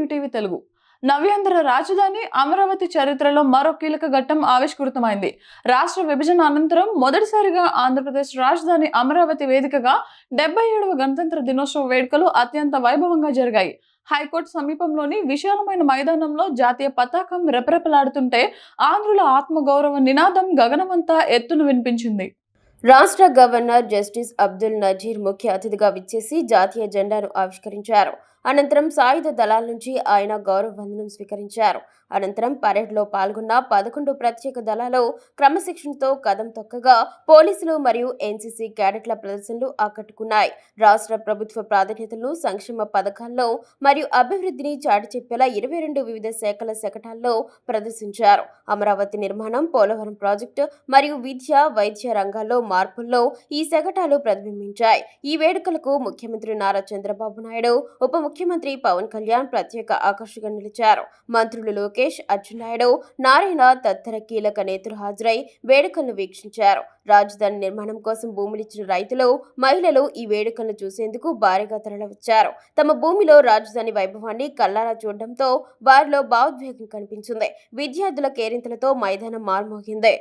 UTV Telugu. నవ్యాంధ్ర రాజధాని అమరావతి చరిత్రలో మరో కీలక ఘట్టం ఆవిష్కృతమైంది. రాష్ట్ర విభజన అనంతరం మొదటిసారిగా ఆంధ్రప్రదేశ్ రాజధాని అమరావతి వేదికగా డెబ్బై ఏడవ గణతంత్ర దినోత్సవ వేడుకలు అత్యంత వైభవంగా జరిగాయి. హైకోర్టు సమీపంలోని విశాలమైన మైదానంలో జాతీయ పతాకం రెపరెపలాడుతుంటే ఆంధ్రుల ఆత్మగౌరవ నినాదం గగనమంతా ఎత్తున వినిపించింది. రాష్ట్ర గవర్నర్ జస్టిస్ అబ్దుల్ నజీర్ ముఖ్య అతిథిగా విచ్చేసి జాతీయ జెండాను ఆవిష్కరించారు. అనంతరం సాయుధ దళాల నుంచి ఆయన గౌరవ వందనం స్వీకరించారు. అనంతరం పరేడ్లో పాల్గొన్న పదకొండు ప్రత్యేక దళాలు క్రమశిక్షణతో కదం తొక్కగా పోలీసులు మరియు ఎన్సీసీ క్యాడెట్ల ప్రదర్శనలు ఆకట్టుకున్నాయి. రాష్ట్ర ప్రభుత్వ ప్రాధాన్యతలను సంక్షేమ పథకాల్లో మరియు అభివృద్ధిని చాటి చెప్పేలా ఇరవై రెండు వివిధ శాఖల శకటాల్లో ప్రదర్శించారు. అమరావతి నిర్మాణం పోలవరం ప్రాజెక్టు మరియు విద్య వైద్య రంగాల్లో మార్పుల్లో ఈ శకటాలు ప్రతిబింబించాయి. ఈ వేడుకలకు ముఖ్యమంత్రి నారా చంద్రబాబు నాయుడు ఉప ముఖ్యమంత్రి పవన్ కళ్యాణ్ ప్రత్యేక ఆకర్షణగా నిలిచారు. మంత్రులు లోకేష్ అచ్చెన్నాయుడు నారాయణ తదితర కీలక నేతలు హాజరై వేడుకలను వీక్షించారు. రాజధాని నిర్మాణం కోసం భూములిచ్చిన రైతులు మహిళలు ఈ వేడుకలను చూసేందుకు భారీగా తరలివచ్చారు. తమ భూమిలో రాజధాని వైభవాన్ని కల్లారా చూడడంతో వారిలో భావోద్వేగం కనిపించింది. విద్యార్థుల కేరింతలతో మైదానం మార్మోగింది.